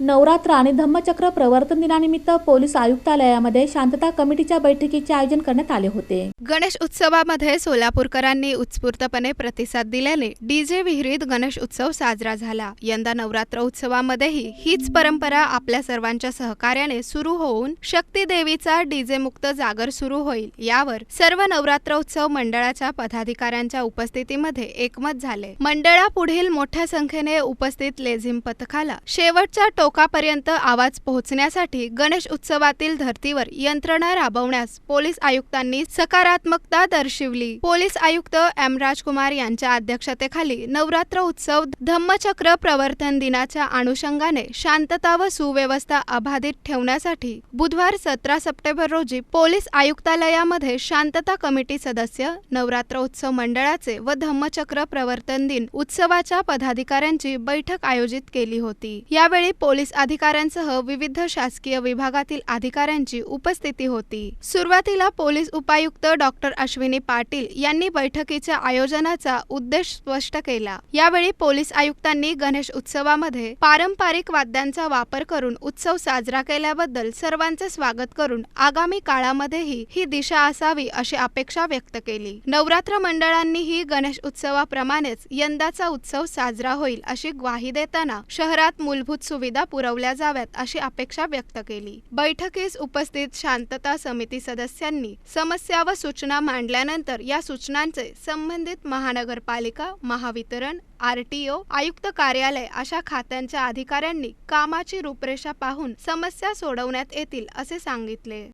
नवरात्र आणि धम्मचक्र प्रवर्तन दिनानिमित्त पोलीस आयुक्तालयामध्ये शांतता कमिटीच्या बैठकीचे आयोजन करण्यात आले होते. गणेश उत्सवामध्ये सोलापूरकरांनी उत्स्फूर्तपणे प्रतिसाद दिल्याने डीजे विहिरीत गणेश उत्सव साजरा झाला. यंदा नवरात्र उत्सवामध्येही हीच परंपरा आपल्या सर्वांच्या सहकार्याने सुरू होऊन शक्ती देवीचा डीजे मुक्त जागर सुरू होईल यावर सर्व नवरात्र उत्सव मंडळाच्या पदाधिकाऱ्यांच्या उपस्थितीमध्ये एकमत झाले. मंडळापुढील मोठ्या संख्येने उपस्थित लेझिम पथकाला शेवटच्या टोकापर्यंत आवाज पोहोचण्यासाठी गणेश उत्सवातील धर्तीवर यंत्रणा राबवण्यास पोलीस आयुक्तांनी सकारात्मकता दर्शवली. पोलीस आयुक्त एम. राजकुमार यांच्या अध्यक्षतेखाली नवरात्र उत्सव धम्मचक्र प्रवर्तन दिनाच्या अनुषंगाने शांतता व सुव्यवस्था अबाधित ठेवण्यासाठी बुधवार सतरा सप्टेंबर रोजी पोलीस आयुक्तालयामध्ये शांतता कमिटी सदस्य नवरात्र उत्सव मंडळाचे व धम्मचक्र प्रवर्तन दिन उत्सवाच्या पदाधिकाऱ्यांची बैठक आयोजित केली होती. यावेळी पोलीस पोलीस अधिकाऱ्यांसह विविध शासकीय विभागातील अधिकाऱ्यांची उपस्थिती होती. सुरुवातीला पोलीस उपायुक्त डॉक्टर अश्विनी पाटील यांनी बैठकीच्या आयोजनाचा उद्देश स्पष्ट केला. यावेळी पोलीस आयुक्तांनी गणेश उत्सवामध्ये पारंपरिक वाद्यांचा वापर करून उत्सव साजरा केल्याबद्दल सर्वांचे स्वागत करून आगामी काळामध्येही ही दिशा असावी अशी अपेक्षा व्यक्त केली. नवरात्र मंडळांनीही गणेश उत्सवाप्रमाणेच यंदाचा उत्सव साजरा होईल अशी ग्वाही देताना शहरात मूलभूत सुविधा पुरवल्या जाव्यात अशी अपेक्षा व्यक्त केली. बैठकीस उपस्थित शांतता समिती सदस्यांनी समस्या व सूचना मांडल्यानंतर या सूचनांचे संबंधित महानगरपालिका महावितरण आरटीओ आयुक्त कार्यालय अशा खात्यांच्या अधिकाऱ्यांनी कामाची रूपरेषा पाहून समस्या सोडवण्यात येतील असे सांगितले.